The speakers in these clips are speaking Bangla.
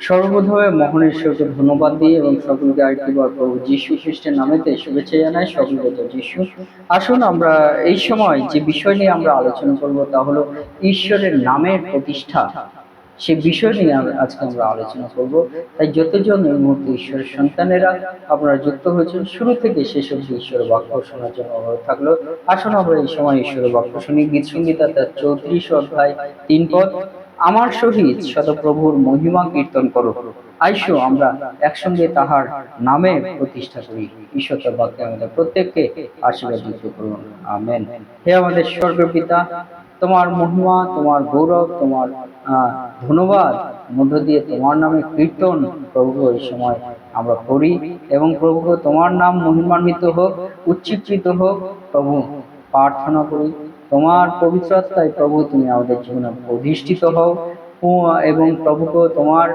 সর্বপ্রথমে মহান ঈশ্বরকে ধন্যবাদ দিই এবং সকলকে আরেকটি বার প্রভু যীশু খ্রিস্টের নামেতে শুভেচ্ছা জানাই সকলকে তো যীশু। আসুন আমরা এই সময় যে বিষয় নিয়ে আমরা আলোচনা করব তা হলো ঈশ্বরের নামের প্রতিষ্ঠা। সে বিষয় নিয়ে আজকে আমরা আলোচনা করব। তাই যতজন এই মুহূর্তে ঈশ্বরের সন্তানেরা আপনারা যুক্ত হয়েছেন, শুরু থেকে শেষ অবধি ঈশ্বরের বাক্য শোনার জন্য অনুরোধ থাকল। আসুন আমরা এই সময় ঈশ্বরের বাক্য শুনি। গীত সঙ্গীতা তার চৌত্রিশ অধ্যায় তিন পদ। আমার সহিত সদপ্রভুর মহিমা কীর্তন করো। আইসো, আমরা একসঙ্গে তাহার নামে প্রতিষ্ঠা করি। ঈশ্বর বাক্যে আমাদের প্রত্যেককে আশীর্বাদ করুন। আমেন। হে আমাদের স্বর্গের পিতা, তোমার মহিমা, তোমার গৌরব, তোমার ধন্যবাদ মধ্য দিয়ে তোমার নামে কীর্তন প্রভু এই সময় আমরা করি এবং প্রভু তোমার নাম মহিমান্বিত হোক, উচ্চীকৃত হোক, প্রভু প্রার্থনা করি। তোমার পবিত্র আত্মায় প্রভু তুমি আমাদের জীবনে প্রতিষ্ঠিত হও। এবং প্রভুকে তোমার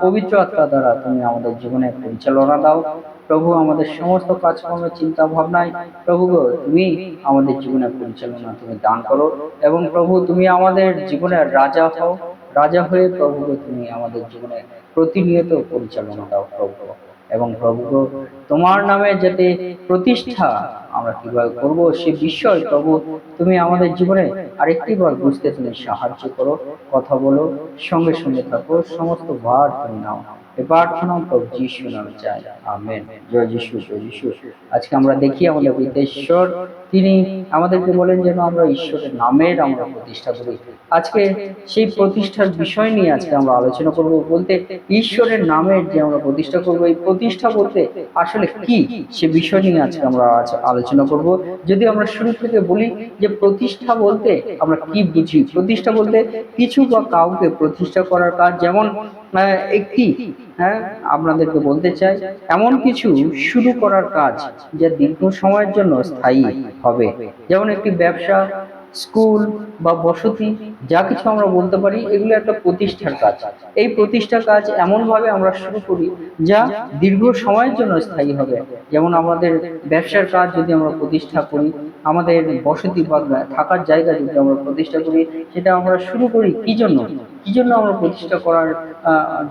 পবিত্র আত্মা দ্বারা তুমি আমাদের জীবনে পরিচালনা দাও। প্রভু আমাদের সমস্ত কাজকর্মের চিন্তা ভাবনায় প্রভু তুমি আমাদের জীবনে পরিচালনা তুমি দান করো। এবং প্রভু তুমি আমাদের জীবনের রাজা হও। রাজা হয়ে প্রভু তুমি আমাদের জীবনে প্রতিনিয়ত পরিচালনা দাও প্রভু। এবং প্রভু, তোমার নামে যাতে প্রতিষ্ঠা আমরা কীভাবে করব সে বিষয় প্রভু, তুমি আমাদের জীবনে আরেকটি বার বুঝতে তুমি সাহায্য করো। কথা বলো, সঙ্গে সঙ্গে থাকো, সমস্ত ভার তুমি নাও। প্রার্থনা প্রভু যিশু নামে চাই। আমেন। জয় যিশু জয় যিশু। আজকে আমরা দেখি আমাদের তিনি আমাদেরকে বলেন যেন আমরা ঈশ্বরের নামের আমরা প্রতিষ্ঠা করি। আজকে সেই প্রতিষ্ঠার বিষয় নিয়ে আজকে আমরা আলোচনা করব বলতে ঈশ্বরের নামের যে আমরা প্রতিষ্ঠা করব, এই প্রতিষ্ঠা বলতে আসলে কি? সে বিষয় নিয়ে আজকে আমরা আলোচনা করব। যদি আমরা শুরু থেকে বলি যে প্রতিষ্ঠা বলতে আমরা কি বুঝি? প্রতিষ্ঠা বলতে কিছু বা কাউকে প্রতিষ্ঠা করার কাজ, যেমন একটি হ্যাঁ আপনাদেরকে বলতে চাই, এমন কিছু শুরু করার কাজ যা দীর্ঘ সময়ের জন্য স্থায়ী হবে। যেমন একটি ব্যবসা, স্কুল বা বসতি যা কিছু আমরা বলতে পারি, এগুলো একটা প্রতিষ্ঠার কাজ। এই প্রতিষ্ঠার কাজ এমনভাবে আমরা শুরু করি যা দীর্ঘ সময়ের জন্য স্থায়ী হবে। যেমন আমাদের ব্যবসার কাজ যদি আমরা প্রতিষ্ঠা করি, আমাদের বসতি বা থাকার জায়গা যদি আমরা প্রতিষ্ঠা করি, সেটা আমরা শুরু করি কি জন্য? কি জন্য আমরা প্রতিষ্ঠা করার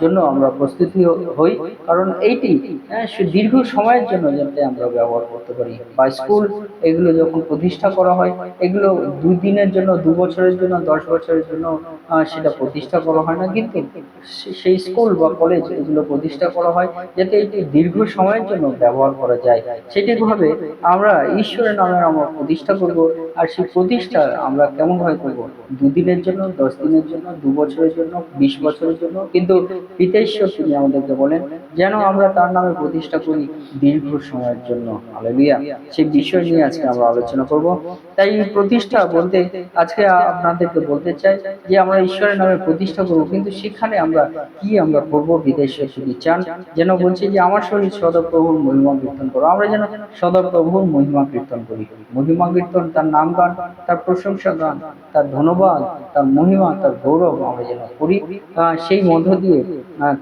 জন্য আমরা প্রস্তুতি হই? কারণ এইটি দীর্ঘ সময়ের জন্য যাতে আমরা ব্যবহার করতে পারি। বা স্কুল, এগুলো যখন প্রতিষ্ঠা করা হয়, এগুলো দুই দিনের জন্য, দু বছরের জন্য, দশ বছরের জন্য সেটা প্রতিষ্ঠা করা হয় না, কিন্তু সেই স্কুল বা কলেজ এগুলো প্রতিষ্ঠা করা হয় যাতে এটি দীর্ঘ সময়ের জন্য ব্যবহার করা যায়। সেটি ভাবে আমরা ঈশ্বরের নামে আমরা প্রতিষ্ঠা করব আর সেই প্রতিষ্ঠা আমরা কেমন ভাবে করব? দুদিনের জন্য, দশ দিনের জন্য, দু বছরের জন্য, বিশ বছরের জন্য? কিন্তু পিতা ঈশ্বর, তিনি আমাদেরকে বলেন, যেন আমরা তার নামে প্রতিষ্ঠা করি দীর্ঘ সময়ের জন্য। হালেলুয়া। সেই বিষয় নিয়ে আজকে আমরা আলোচনা করব। তাই প্রতিষ্ঠা বলতে আজকে আপনাদেরকে বলতে চাই যে আমরা ঈশ্বরের নামে প্রতিষ্ঠা করব। কিন্তু সেখানে আমরা কি আমরা করব, বিদেশে যদি চান, যেন বলছি যে আমার শরীর সদপ্রভুর মহিমা কীর্তন করো। আমরা যেন সদপ্রভুর মহিমা কীর্তন করি। মহিমা কীর্তন, তার নাম গান, তার প্রশংসা গান, তার ধন্যবাদ, তার মহিমা, তার গৌরব আমরা যেন করি। সেই মধ্য দিয়ে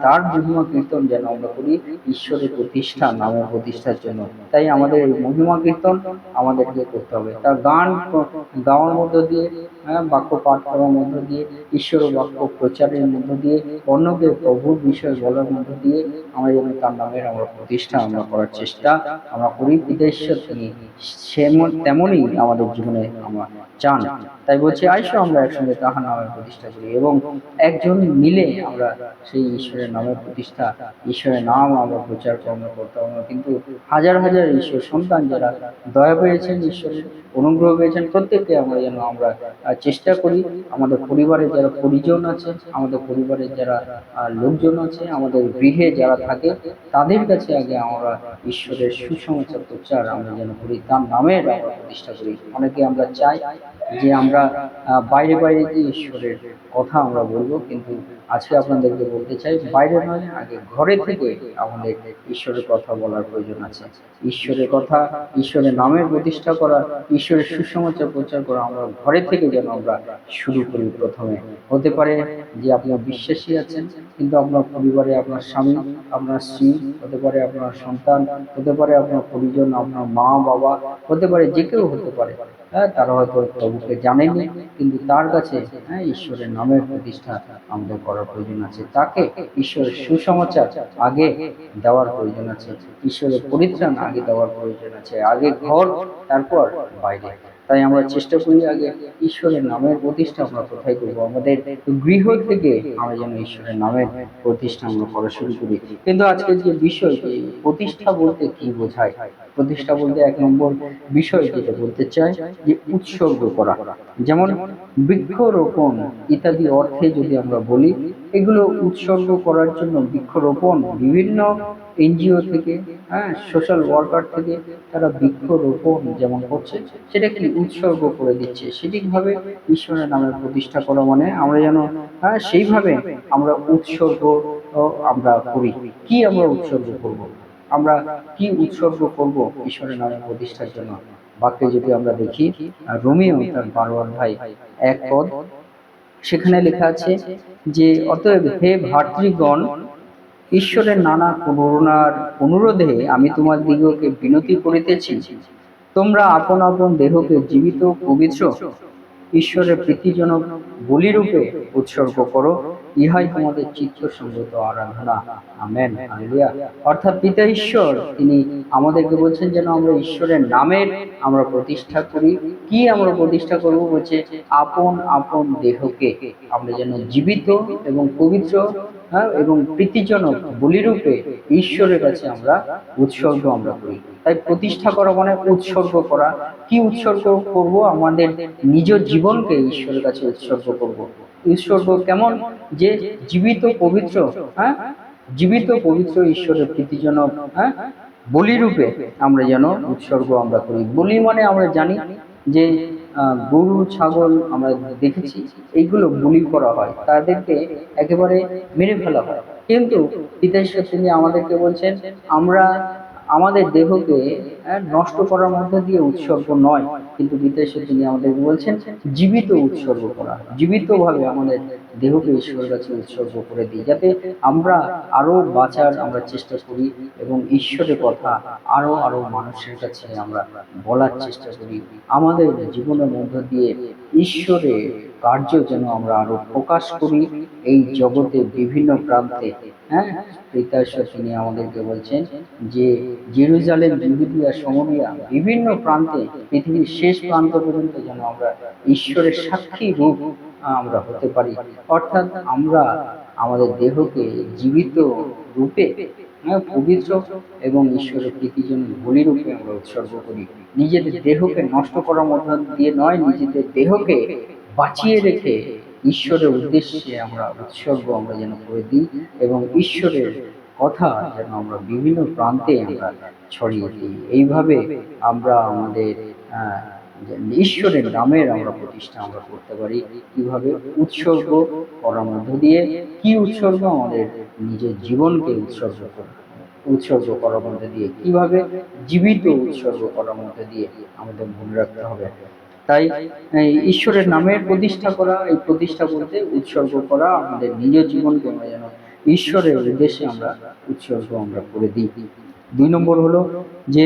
তার মহিমা কীর্তন যেন আমরা করি। ঈশ্বরের প্রতিষ্ঠা, নামের প্রতিষ্ঠার জন্য। তাই আমাদের মহিমা কীর্তন আমাদেরকে করতে হবে। তার গান গাওয়ার মধ্য দিয়ে বাক্য পাঠ করার মধ্য দিয়ে, ঈশ্বর বাক্য প্রচারের মধ্য দিয়ে অন্যকে প্রভুর বিষয় বলার মধ্য দিয়ে আমরা যেন তার নামের আমরা প্রতিষ্ঠা আমরা করার চেষ্টা আমরা করি। বিদেশ্বর তিনি তেমনই আমাদের জীবনে আমরা চান। তাই বলছি, আইসো আমরা একসঙ্গে তাহার নামের প্রতিষ্ঠা করি এবং একজন মিলে আমরা সেই ঈশ্বরের নামের প্রতিষ্ঠা, ঈশ্বরের নাম আমরা প্রচার কর্ম করতে কিন্তু হাজার হাজার ঈশ্বর সন্তান যারা দয়া পেয়েছেন ঈশ্বরের অনুগ্রহ পেয়েছেন প্রত্যেককে আমরা যেন আমরা চেষ্টা করি আমাদের পরিবারের যারা পরিজন আছে, আমাদের পরিবারের যারা লোকজন আছে, আমাদের গৃহে যারা থাকে, তাদের কাছে আগে আমরা ঈশ্বরের সুসমাচার প্রচার আমরা যেন করি, তার নামের আমরা প্রতিষ্ঠা করি। অনেকে আমরা চাই যে আমরা বাইরে বাইরে গিয়ে ঈশ্বরের কথা আমরা বলব, কিন্তু আজকে আপনাদেরকে বলতে চাই, বাইরে নয়, আগে ঘরে থেকে আমাদের ঈশ্বরের কথা বলার প্রয়োজন আছে। ঈশ্বরের কথা, ঈশ্বরের নামের প্রতিষ্ঠা করা, ঈশ্বরের সুসমাচার প্রচার করা, আমরা ঘরে থেকে যেন আমরা শুরু করি প্রথমে। হতে পারে যে আপনার বিশ্বাসী আছেন, কিন্তু আপনার পরিবারে আপনার স্বামী, আপনার স্ত্রী, হতে পারে আপনার সন্তান, হতে পারে আপনার পরিজন, আপনার মা, বাবা, হতে পারে যে কেউ হতে পারে। হ্যাঁ তারা হয়তো প্রভুকে জানেনি, কিন্তু তার কাছে হ্যাঁ ঈশ্বরের নামের প্রতিষ্ঠা আমাদের করার প্রয়োজন আছে। তাকে ঈশ্বরের সুসমাচার আগে দেওয়ার প্রয়োজন আছে, ঈশ্বরের পরিত্রাণ আগে দেওয়ার প্রয়োজন আছে, আগে ঘর, তারপর বাইরে। তাই আমরা চেষ্টা করি আগে ঈশ্বরের নামের প্রতিষ্ঠা আমরা কোথায় করব? আমাদের গৃহ থেকে আমরা যেন ঈশ্বরের নামের প্রতিষ্ঠা আমরা করা শুরু করি। কিন্তু আজকের যে বিষয় প্রতিষ্ঠা বলতে কি বোঝায়? প্রতিষ্ঠা বলতে এক নম্বর বিষয় যেটা বলতে চাই যে উৎসর্গ করা। যেমন বৃক্ষরোপণ ইত্যাদি অর্থে যদি আমরা বলি, এগুলো উৎসর্গ করার জন্য বৃক্ষরোপণ বিভিন্ন এনজিও থেকে হ্যাঁ সোশ্যাল ওয়ার্কার থেকে তারা বৃক্ষরোপণ যেমন করছে সেটা কি উৎসর্গ করে দিচ্ছে। সেটিকভাবে ঈশ্বরের নামে প্রতিষ্ঠা করা মানে আমরা যেন হ্যাঁ সেইভাবে আমরা উৎসর্গ আমরা করি। কি আমরা উৎসর্গ করব? আমরা কি উৎসর্গ করব ঈশ্বরের নামে প্রতিষ্ঠার জন্য? বাক্যে যদি আমরা দেখি, রোমিও তার বারোয়ার ভাই, এক পদ, সেখানে লেখা আছে যে, অতএব হে ভাতৃগণ, ঈশ্বরের নানা করুণার অনুরোধে আমি তোমার দিগকে বিনতি করিতেছি। তোমরা আপন আপন দেহকে জীবিত, পবিত্র, ঈশ্বরের প্রীতিজনক বলিরূপে উৎসর্গ করো। ইহাই তোমাদের চিত্তসঙ্গত আরাধনা। Amen, hallelujah. অর্থাৎ পিতা ঈশ্বর, তিনি আমাদেরকে বলছেন যেন আমরা ঈশ্বরের নামের আমরা প্রতিষ্ঠা করি। কি আমরা প্রতিষ্ঠা করব বলছে, আপন আপন দেহকে। আমরা যেন জীবিত এবং পবিত্র হ্যাঁ এবং প্রীতিজনক বলিরূপে ঈশ্বরের কাছে আমরা উৎসর্গ আমরা করি। তাই প্রতিষ্ঠা করা মানে উৎসর্গ করা। কি উৎসর্গ করব? আমাদের নিজ জীবনকে ঈশ্বরের কাছে উৎসর্গ করব। উৎসর্গ কেমন? যে জীবিত পবিত্র হ্যাঁ? জীবিত পবিত্র ঈশ্বরের প্রীতিজনক হ্যাঁ? বলিরূপে আমরা যেন উৎসর্গ আমরা করি। বলি মানে আমরা জানি যে গরু, ছাগল আমরা দেখেছি, এইগুলো বলি করা হয়। তাদেরকে একেবারে মেরে ফেলা হয়। কিন্তু পিতাশ্বর তিনি আমাদেরকে বলছেন, আমরা আমাদের দেহকে নষ্ট করার মধ্যে দিয়ে উৎসর্গ নয়, কিন্তু বিদেশে তিনি আমাদেরকে বলছেন? জীবিত উৎসর্গ করা। জীবিতভাবে আমাদের দেহকে ঈশ্বরের কাছে উৎসর্গ করে দিই, যাতে আমরা আরও বাঁচার আমরা চেষ্টা করি এবং ঈশ্বরের কথা আরও আরও মানুষের কাছে আমরা বলার চেষ্টা করি। আমাদের জীবনের মধ্য দিয়ে ঈশ্বরের কার্য যেন আমরা আরও প্রকাশ করি এই জগতে বিভিন্ন প্রান্তে। হ্যাঁ? পিতাশ্বর তিনি আমাদেরকে বলছেন যে জেরুজালেম ইহুদিয়া সমরিয়া বিভিন্ন প্রান্তে পৃথিবীর শেষ প্রান্ত পর্যন্ত যেন আমরা ঈশ্বরের সাক্ষী রূপ আমরা হতে পারি। অর্থাৎ আমরা আমাদের দেহকে জীবিত রূপে হ্যাঁ, পবিত্র এবং ঈশ্বরের প্রীতির জন্য বলি রূপে আমরা উৎসর্গ করি। নিজেদের দেহকে নষ্ট করার মধ্য দিয়ে নয় নিজেদের দেহকে বাঁচিয়ে রেখে ঈশ্বরের উদ্দেশ্যে আমরা উৎসর্গ আমরা যেন করে দিই এবং ঈশ্বরের কথা যেন আমরা বিভিন্ন প্রান্তে আমরা ছড়িয়ে দিই। এইভাবে আমরা আমাদের ঈশ্বরের নামের আমরা প্রতিষ্ঠা আমরা করতে পারি। কীভাবে? উৎসর্গ করার মধ্য দিয়ে কি উৎসর্গ? আমাদের নিজের জীবনকে উৎসর্গ করা। উৎসর্গ করার মধ্যে দিয়ে কীভাবে? জীবিত উৎসর্গ করার মধ্যে দিয়ে আমাদের মনে রাখতে হবে। তাই ঈশ্বরের নামের প্রতিষ্ঠা করা, এই প্রতিষ্ঠা বলতে উৎসর্গ করা আমাদের নিজ জীবনকে আমরা যেন ঈশ্বরের উদ্দেশ্যে আমরা উৎসর্গ আমরা করে দিই। দুই নম্বর হলো যে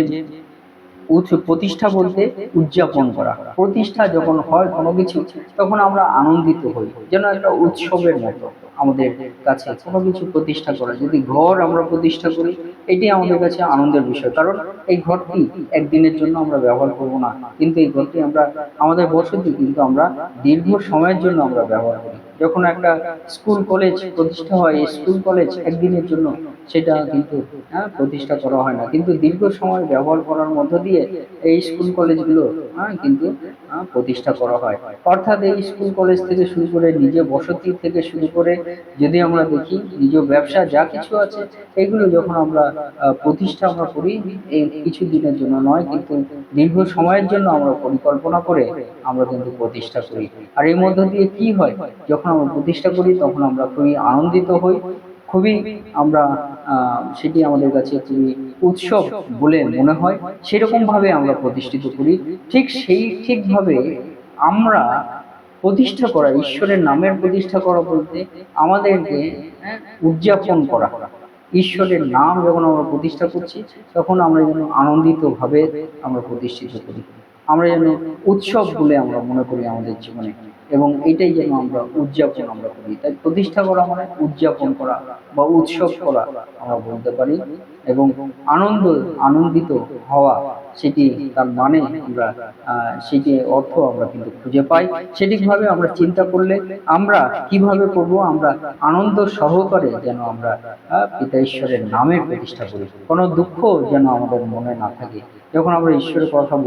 প্রতিষ্ঠা বলতে উদযাপন করা। প্রতিষ্ঠা যখন হয় কোনো কিছু, তখন আমরা আনন্দিত হই, যেন একটা উৎসবের মতো আমাদের কাছে কোনো কিছু প্রতিষ্ঠা করা। যদি ঘর আমরা প্রতিষ্ঠা করি এটি আমাদের কাছে আনন্দের বিষয়। কারণ এই ঘরটি একদিনের জন্য আমরা ব্যবহার করব না, কিন্তু এই ঘরটি আমরা, আমাদের বসতি কিন্তু আমরা দীর্ঘ সময়ের জন্য আমরা ব্যবহার করি। যখন একটা স্কুল কলেজ প্রতিষ্ঠা হয় স্কুল কলেজ একদিনের জন্য সেটা কিন্তু হ্যাঁ প্রতিষ্ঠা করা হয় না। কিন্তু দীর্ঘ সময় ব্যবহার করার মধ্য দিয়ে এই স্কুল কলেজগুলো হ্যাঁ কিন্তু প্রতিষ্ঠা করা হয়। অর্থাৎ এই স্কুল কলেজ থেকে শুরু করে নিজে বসতি থেকে শুরু করে যদি আমরা দেখি, নিজ ব্যবসা যা কিছু আছে, এগুলো যখন আমরা প্রতিষ্ঠা আমরা করি, এই কিছু দিনের জন্য নয়, কিন্তু দীর্ঘ সময়ের জন্য আমরা পরিকল্পনা করে আমরা কিন্তু প্রতিষ্ঠা করি। আর এর মধ্য দিয়ে কি হয়? যখন আমরা প্রতিষ্ঠা করি, তখন আমরা খুবই আনন্দিত হই। খুবই আমরা সেটি আমাদের কাছে খুবই উৎসব বলে মনে হয়। সেরকমভাবে আমরা প্রতিষ্ঠিত করি। ঠিক সেই ঠিকভাবে আমরা প্রতিষ্ঠা করা, ঈশ্বরের নামের প্রতিষ্ঠা করা বলতে আমাদেরকে উদযাপন করা। ঈশ্বরের নাম যখন আমরা প্রতিষ্ঠা করছি, তখন আমরা যেন আনন্দিতভাবে আমরা প্রতিষ্ঠিত করি। আমরা যেন উৎসব বলে আমরা মনে করি আমাদের জীবনে। এবং এটাই যেন আমরা উদযাপন আমরা করি। তাই প্রতিষ্ঠা করা মানে উদযাপন করা বা উৎসব করা আমরা বলতে পারি এবং আনন্দ, আনন্দিত হওয়া সেটি তার মানে আমরা সেটি অর্থ আমরা কিন্তু খুঁজে পাই। সেটিকভাবে আমরা চিন্তা করলে আমরা কীভাবে করব, আমরা আনন্দ সহকারে যেন আমরা পিতা ঈশ্বরের নামের প্রতিষ্ঠা করি। কোনো দুঃখ যেন আমাদের মনে না থাকে। যখন আমরা ঈশ্বরের কথা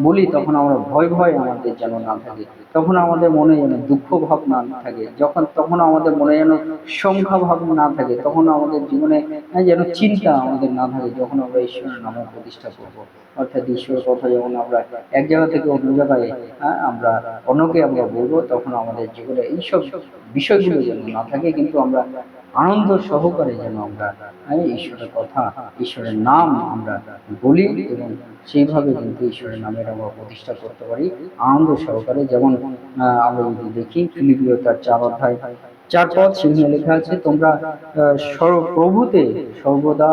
বলি, তখন আমরা ভয় ভয় আমাদের যেন না থাকে। তখন আমাদের মনে যেন দুঃখ ভাব না থাকে। যখন, তখন আমাদের মনে যেন সংখ্যা ভাব না থাকে। তখন আমাদের জীবনে যেন চিন্তা আমাদের না থাকে। যখন আমরা ঈশ্বরের নামে প্রতিষ্ঠা করব। অর্থাৎ ঈশ্বরের কথা যখন আমরা এক জায়গা থেকে অন্য জায়গায় হ্যাঁ, আমরা অন্যকে আমরা বলব তখন আমাদের জীবনে এইসব বিষয়গুলো যেন না থাকে কিন্তু আমরা আনন্দ সহকারে যেন আমরা হ্যাঁ, ঈশ্বরের কথা ঈশ্বরের নাম আমরা বলি এবং সেইভাবে কিন্তু ঈশ্বরের নামের আমরা প্রতিষ্ঠা করতে পারি আনন্দ সহকারে। যেমন আমরা যদি দেখি ফিলিপিও তার চার অধ্যায় চার পদ সেখানে লেখা আছে তোমরা আহ, সর্ব- প্রভুতে সর্বদা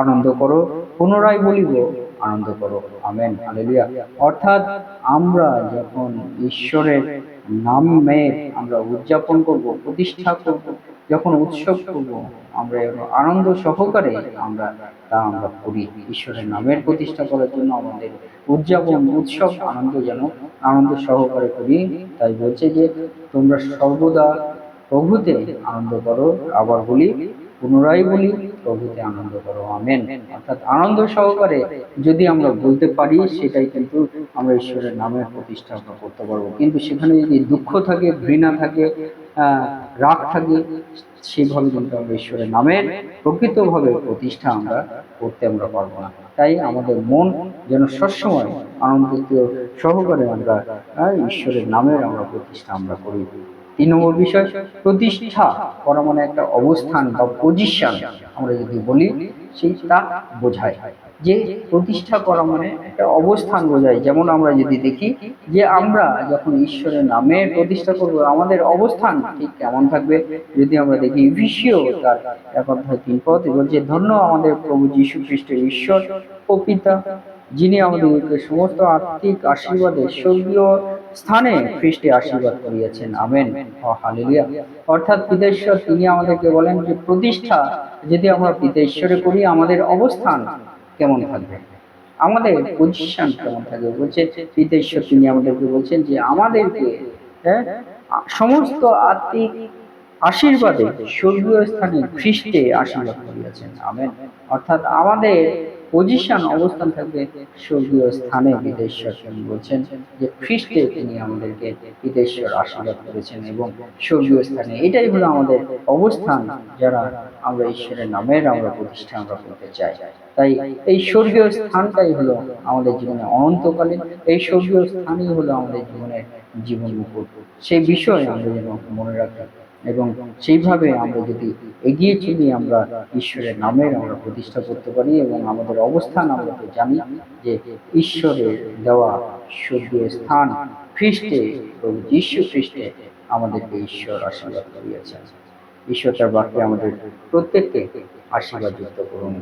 আনন্দ করো পুনরায় বলিব আনন্দ করো। আমেন। হালেলুয়া। অর্থাৎ আমরা যখন ঈশ্বরের নামে আমরা উদযাপন করব, প্রতিষ্ঠা করব, যখন উৎসব করব, আমরা আনন্দ সহকারে আমরা তা আমরা করি। ঈশ্বরের নামের প্রতিষ্ঠা করার জন্য আমাদের উদযাপন, উৎসব আনন্দ যেন আনন্দ সহকারে করি। তাই বলছে যে, তোমরা সর্বদা প্রভুতে আনন্দ করো। আবার বলি, পুনরায় বলি প্রভুতে আনন্দ করো, আমেন। অর্থাৎ আনন্দ সহকারে যদি আমরা বলতে পারি, সেটাই কিন্তু আমরা ঈশ্বরের নামের প্রতিষ্ঠা করতে পারব। কিন্তু সেখানে যদি দুঃখ থাকে, ঘৃণা থাকে রাগ থাকে, সেইভাবে কিন্তু আমরা ঈশ্বরের নামের প্রকৃতভাবে প্রতিষ্ঠা আমরা করতে আমরা পারব না। তাই আমাদের মন যেন সবসময় আনন্দিত সহকারে আমরা ঈশ্বরের নামের আমরা প্রতিষ্ঠা আমরা করি। তিন নম্বর বিষয় প্রতিষ্ঠা করা মানে একটা অবস্থান বা পজিশন আমরা যদি বলি সেই সেইটা বোঝায়। যে প্রতিষ্ঠা করা মানে একটা অবস্থান বোঝায়। যেমন আমরা যদি দেখি যে আমরা যখন ঈশ্বরের নামে প্রতিষ্ঠা করব, আমাদের অবস্থান ঠিক কেমন থাকবে? যদি আমরা দেখি ইফিসিও তার এক অধ্যায় তিন পদ বলছে, ধন্য আমাদের প্রভু যীশু খ্রিস্টের ঈশ্বর ও পিতা যিনি আমাদেরকে সমস্ত আর্থিক আশীর্বাদে স্বর্গীয় স্থানে খ্রিস্টে আশীর্বাদ করিয়াছেন। আমেন। হালেলুয়া। অর্থাৎ পিতেশ্বর তিনি আমাদেরকে বলেন যে প্রতিষ্ঠা যদি আমরা পিতেশ্বরে করি আমাদের অবস্থান কেমন থাকবে? আমাদের পজিশন কেমন থাকবে? বলছে পিতেশ্বর তিনি আমাদেরকে বলছেন যে আমাদেরকে হ্যাঁ, সমস্ত আর্থিক আশীর্বাদে স্বর্গীয় স্থানে খ্রিস্টে আশীর্বাদ করিয়াছেন। আমেন। অর্থাৎ আমাদের পজিশন অবস্থান থাকবে স্বর্গীয় স্থানে বিদেশ্বর তিনি বলছেন যে খ্রিস্টে তিনি আমাদেরকে বিদেশ্বর আশীর্বাদ করেছেন এবং স্বর্গীয় স্থানে। এটাই হলো আমাদের অবস্থান যারা আমরা ঈশ্বরের নামের আমরা প্রতিষ্ঠা আমরা করতে চাই। তাই এই স্বর্গীয় স্থানটাই হলো আমাদের জীবনে অনন্তকালীন। এই স্বর্গীয় স্থানই হলো আমাদের জীবনের জীবন মুকুট সেই বিষয় আমরা যেন মনে রাখি। এবং সেইভাবে আমরা যদি এগিয়ে চলি, আমরা ঈশ্বরের নামের আমরা প্রতিষ্ঠা করতে পারি এবং আমাদের অবস্থান আমরা জানি যে ঈশ্বরের দেওয়া স্বর্গীয় স্থান খ্রিস্টে, প্রভু যীশু খ্রিস্টে আমাদেরকে ঈশ্বর আশীর্বাদ করিয়াছেন। ঈশ্বর তার বাক্যে আমাদের প্রত্যেককে আশীর্বাদ যুক্ত করুন।